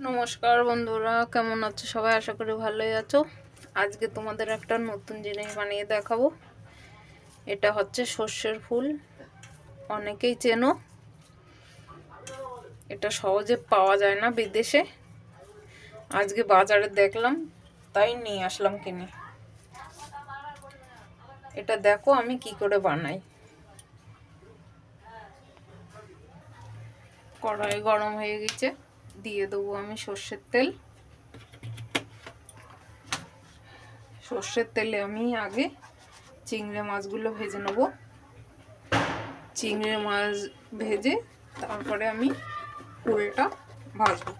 নমস্কার বন্ধুরা, কেমন আছো সবাই? আশা করি ভালোই আছো। আজকে তোমাদের একটা নতুন জিনিস বানিয়ে দেখাবো। এটা হচ্ছে সর্ষের ফুল। অনেকেই চেনো। এটা সহজে পাওয়া যায় না বিদেশে। আজকে বাজারে দেখলাম, তাই নিয়ে আসলাম কিনে। এটা দেখো আমি কি করে বানাই। কড়াই গরম হয়ে গেছে। দিয়ে দেবো আমি সর্ষের তেল। সর্ষের তেলে আমি আগে চিংড়ি মাছগুলো ভেজে নেব। চিংড়ি মাছ ভেজে তারপরে আমি ফুলটা ভাজবো।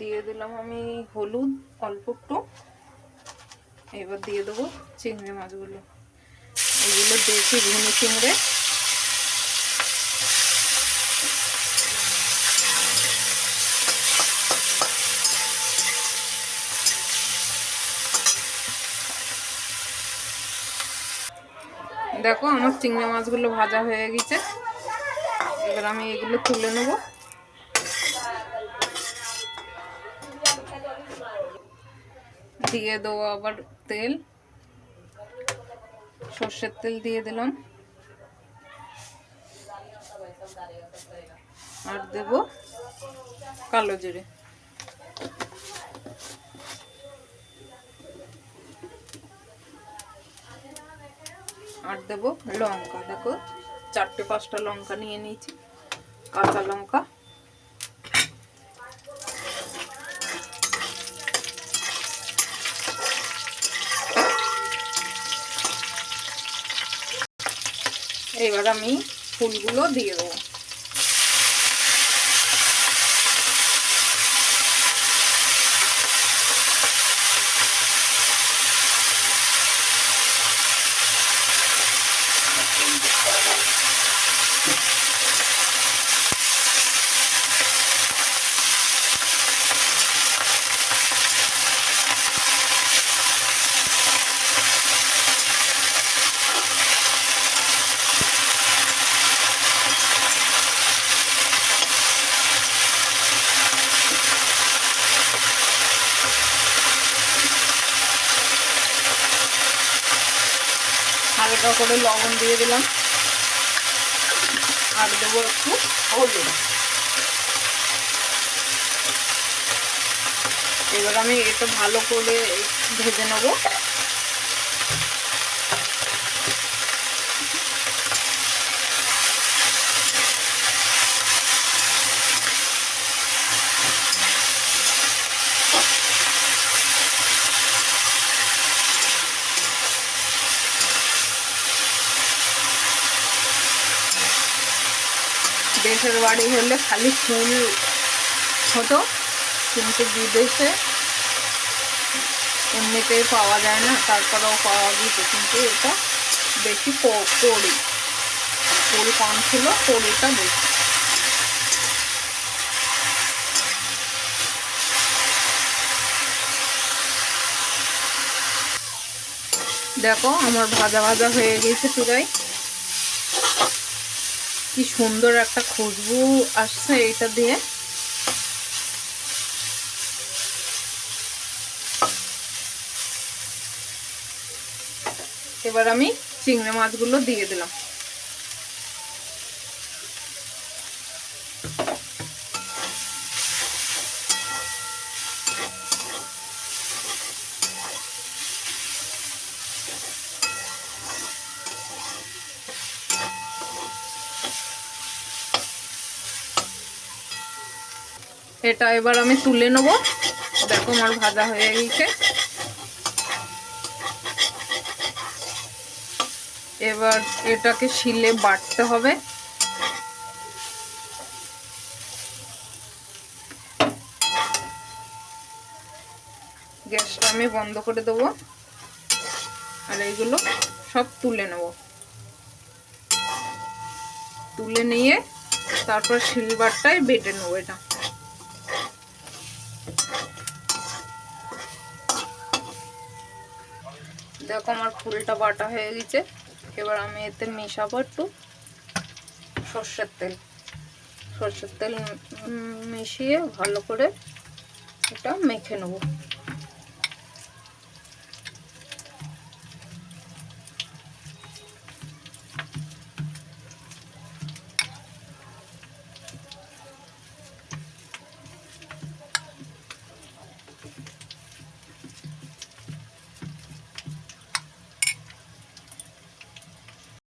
দিয়ে দিলাম আমি হলুদ অল্প একটু। এবার দিয়ে দেবো চিংড়ি মাছগুলো। এগুলো দেশি ঘুনি চিংড়ে। দেখো আমার চিংড়ি মাছগুলো ভাজা হয়ে গেছে। এবার আমি এগুলো তুলে নেব। দিয়ে দেবো আবার তেল। সর্ষের তেল দিয়ে দিলাম। আর দেব কালো জিরে। আর দেবো লঙ্কা। দেখো, চারটে পাঁচটা লঙ্কা নিয়ে নিয়েছি, কাঁচা লঙ্কা। এবার আমি ফুলগুলো দিয়ে দেবো। হালকা করে লবণ দিয়ে দিলাম। আর দেবো একটু হলুদ। এবার আমি এটা ভালো করে ভেজে নেব। দেশের বাড়ি হলে খালি ফুল হতো কিন্তু বিদেশে এমনিতেই পাওয়া যায় না, তারপরেও পাওয়া গেছে কিন্তু এটা বেশি কড়ি ফুল কম ছিল কড়িটা বেশি। দেখো, আমার ভাজা ভাজা হয়ে গেছে পুরাই। কি সুন্দর একটা খুশবু আসছে এইটা দিয়ে। এবার আমি চিংড়ি মাছগুলো দিয়ে দিলাম। এটা এবার আমি তুলে নেব। দেখো আমার ভাজা হয়ে গেছে। এবার এটাকে শিলে বাটতে হবে। গ্যাসটা আমি বন্ধ করে দেবো। আর এইগুলো সব তুলে নেব। তুলে নিয়ে তারপর শিলবারটায় বেটে নেব এটা। দেখো আমার ফুলটা বাটা হয়ে গেছে। এবার আমি এতে মেশাবো একটু। সর্ষের তেল। সর্ষের তেল মিশিয়ে ভালো করে এটা মেখে নেব।